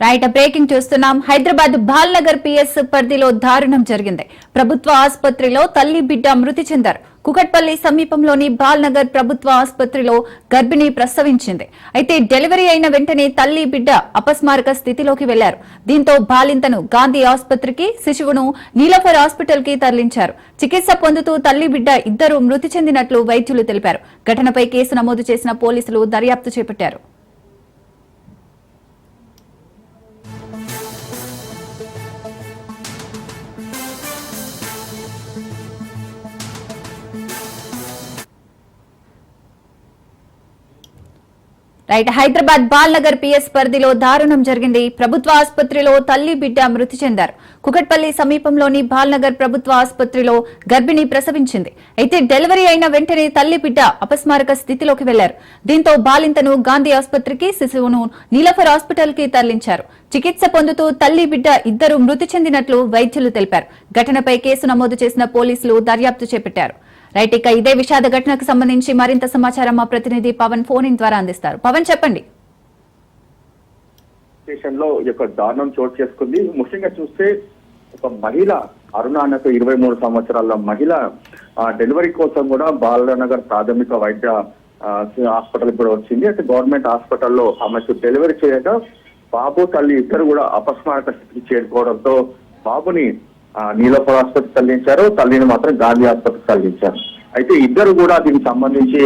Right breaking చూస్తున్నాం. Hyderabad Balnagar PS పరిధిలో దారుణం జరిగింది. ప్రభుత్వ ఆసుపత్రిలో తల్లి బిడ్డ మృతి చెందారు. కుకట్పల్లి సమీపంలోని బాల్నగర్ ప్రభుత్వ ఆసుపత్రిలో గర్భిణి ప్రసవించింది. అయితే డెలివరీ అయిన వెంటనే తల్లి బిడ్డ అపస్మారక స్థితిలోకి వెళ్ళారు. దీంతో బాలింతను గాంధీ ఆసుపత్రికి శిశువును నీలఫర్ హాస్పిటల్కి తరలించారు. చికిత్స పొందుతూ తల్లి బిడ్డ ఇద్దరు మృతి చెందినట్లు వైద్యులు తెలిపారు. ఘటనపై కేసు నమోదు చేసిన పోలీసులు దర్యాప్తు చేపట్టారు. రైట్ హైదరాబాద్ బాల్నగర్ పిఎస్ పరిధిలో దారుణం జరిగింది. ప్రభుత్వ ఆసుపత్రిలో తల్లి బిడ్డ మృతి చెందారు. కుకట్పల్లి సమీపంలోని బాల్నగర్ ప్రభుత్వ ఆసుపత్రిలో గర్భిణి ప్రసవించింది. అయితే డెలివరీ అయిన వెంటనే తల్లి బిడ్డ అపస్మారక స్థితిలోకి వెళ్ళారు. దీంతో బాలింతను గాంధీ ఆసుపత్రికి శిశువును నీలఫర్ హాస్పిటల్కి తరలించారు. చికిత్స పొందుతూ తల్లి బిడ్డ ఇద్దరు మృతి చెందినట్లు వైద్యులు తెలిపారు. ఘటనపై కేసు నమోదు చేసిన పోలీసులు దర్యాప్తు చేపట్టారు. రైట్ ఇక ఇదే విషాద ఘటనకు సంబంధించి మరింత సమాచారం మా ప్రతినిధి పవన్ ఫోన్ ఇన్ ద్వారా అందిస్తారు. పవన్ చెప్పండి. స్టేషన్లో యొక్క దారుణం చోటు చేసుకుంది. ముఖ్యంగా చూస్తే ఒక మహిళ అరుణ అన్నకు ఇరవై మూడు సంవత్సరాల మహిళ ఆ, డెలివరీ కోసం కూడా బాలనగర్ ప్రాథమిక వైద్య హాస్పిటల్ కూడా వచ్చింది. అయితే గవర్నమెంట్ హాస్పిటల్లో ఆమెకు డెలివరీ చేయగా బాబు తల్లి ఇద్దరు కూడా అపస్మారక స్థితికి చేరుకోవడంతో బాబుని నీలోఫర్ ఆసుపత్రికి తరలించారు తల్లిని మాత్రం గాంధీ ఆసుపత్రికి తరలించారు. అయితే ఇద్దరు కూడా దీనికి సంబంధించి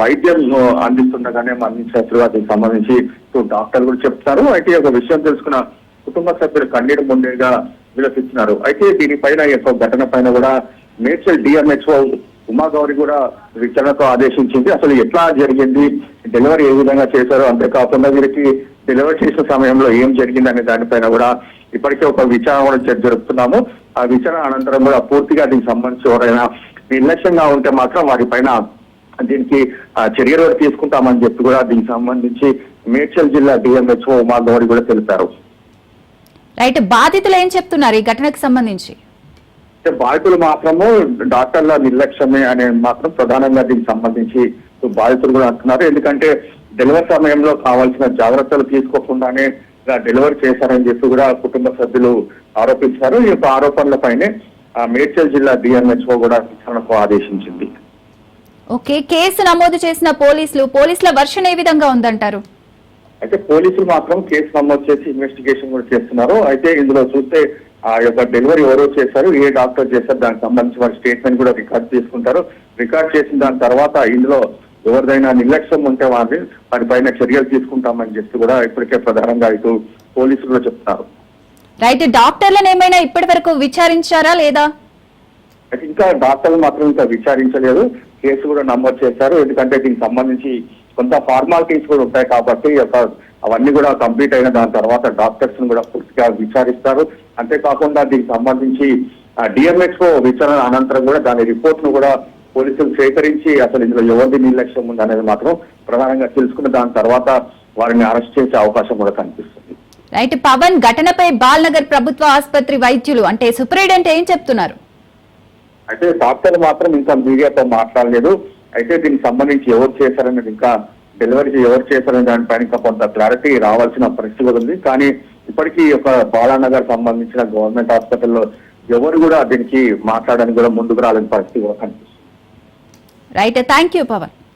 వైద్యం అందిస్తుండగానే మరణించినట్లుగా దీనికి సంబంధించి డాక్టర్ కూడా చెప్తారు. అయితే ఒక విషయం తెలుసుకున్న కుటుంబ సభ్యులు కన్నీరు ముందేగా విలసిస్తున్నారు. అయితే దీనిపైన యొక్క ఘటన పైన కూడా మేడ్చల్ డిఎంహెచ్ఓ ఉమా గౌరి కూడా విచారణకు ఆదేశించింది. అసలు ఎట్లా జరిగింది? డెలివరీ ఏ విధంగా చేశారు? అంతేకాకుండా వీరికి డెలివరీ చేసిన సమయంలో ఏం జరిగింది అనే దానిపైన కూడా ఇప్పటికే ఒక విచారణ కూడా జరుపుతున్నాము. ఆ విచారణ అనంతరం కూడా పూర్తిగా దీనికి సంబంధించి ఎవరైనా నిర్లక్ష్యంగా ఉంటే మాత్రం వారిపైన దీనికి ఆ, చర్యలు తీసుకుంటామని చెప్పి కూడా దీనికి సంబంధించి మేడ్చల్ జిల్లా డిఎంహెచ్ఓ ఉమా గౌరి కూడా తెలిపారు. రైట్ బాధితులు ఏం చెప్తున్నారు ఈ ఘటనకు సంబంధించి? అంటే బాధితులు మాత్రము డాక్టర్ల నిర్లక్ష్యమే అనే మాత్రం ప్రధానంగా దీనికి సంబంధించి బాధితులు కూడా అంటున్నారు. ఎందుకంటే డెలివరీ సమయంలో కావాల్సిన జాగ్రత్తలు తీసుకోకుండానే డెలివరీ చేశారని చెప్పి కూడా కుటుంబ సభ్యులు ఆరోపించారు. ఈ యొక్క ఆరోపణలపైనే ఆ, మేడ్చల్ జిల్లా డిఎంహెచ్ఓ కూడా విచారణకు ఆదేశించింది. ఓకే కేసు నమోదు చేసిన పోలీసులు పోలీసుల వర్షన్ ఏ విధంగా ఉందంటారు? అయితే పోలీసులు మాత్రం కేసు నమోదు చేసి ఇన్వెస్టిగేషన్ కూడా చేస్తున్నారు. అయితే ఇందులో చూస్తే ఆ యొక్క డెలివరీ ఎవరో చేశారు ఏ డాక్టర్ చేశారు దానికి సంబంధించి వారి స్టేట్మెంట్ కూడా రికార్డ్ చేసుకుంటారు. రికార్డ్ చేసిన దాని తర్వాత ఇందులో ఎవరిదైనా నిర్లక్ష్యం ఉంటే వారిని వారిపైన చర్యలు తీసుకుంటామని చెప్పి కూడా ఇప్పటికే ప్రధానంగా ఇటు పోలీసులు కూడా చెప్తున్నారు. రైట్ డాక్టర్లను ఏమైనా ఇప్పటి వరకు విచారించారా లేదా? అయితే ఇంకా డాక్టర్లు మాత్రం ఇంకా విచారించలేదు. కేసు కూడా నమోదు చేశారు. ఎందుకంటే దీనికి సంబంధించి కొంత ఫార్మాలిటీస్ కూడా ఉంటాయి కాబట్టి యొక్క అవన్నీ కూడా కంప్లీట్ అయిన దాని తర్వాత డాక్టర్స్ కూడా పూర్తిగా విచారిస్తారు. అంతేకాకుండా దీనికి సంబంధించి డిఎంహెచ్ఓ విచారణ అనంతరం కూడా దాని రిపోర్ట్ను కూడా పోలీసులు సేకరించి అసలు ఇందులో ఎవరిది నిర్లక్ష్యం ఉంది అనేది మాత్రం ప్రధానంగా తెలుసుకున్న దాని తర్వాత వారిని అరెస్ట్ చేసే అవకాశం కూడా కనిపిస్తుంది. రైట్ పవన్ ఘటనపై బాల్నగర్ ప్రభుత్వ ఆసుపత్రి వైద్యులు అంటే సూపరింటెండెంట్ ఏం చెప్తున్నారు? అయితే డాక్టర్లు మాత్రం ఇంకా మీడియాతో మాట్లాడలేదు. అయితే దీనికి సంబంధించి ఎవరు చేశారనేది ఇంకా డెలివరీ ఎవరు చేశారనే దానిపైన ఇంకా కొంత క్లారిటీ రావాల్సిన పరిస్థితి కూడా ఉంది. కానీ ఇప్పటికీ యొక్క బాలానగర్ సంబంధించిన గవర్నమెంట్ హాస్పిటల్లో ఎవరు కూడా దీనికి మాట్లాడడానికి కూడా ముందుకు రాలేని పరిస్థితి కూడా కనిపిస్తుంది. Right thank you Pawan.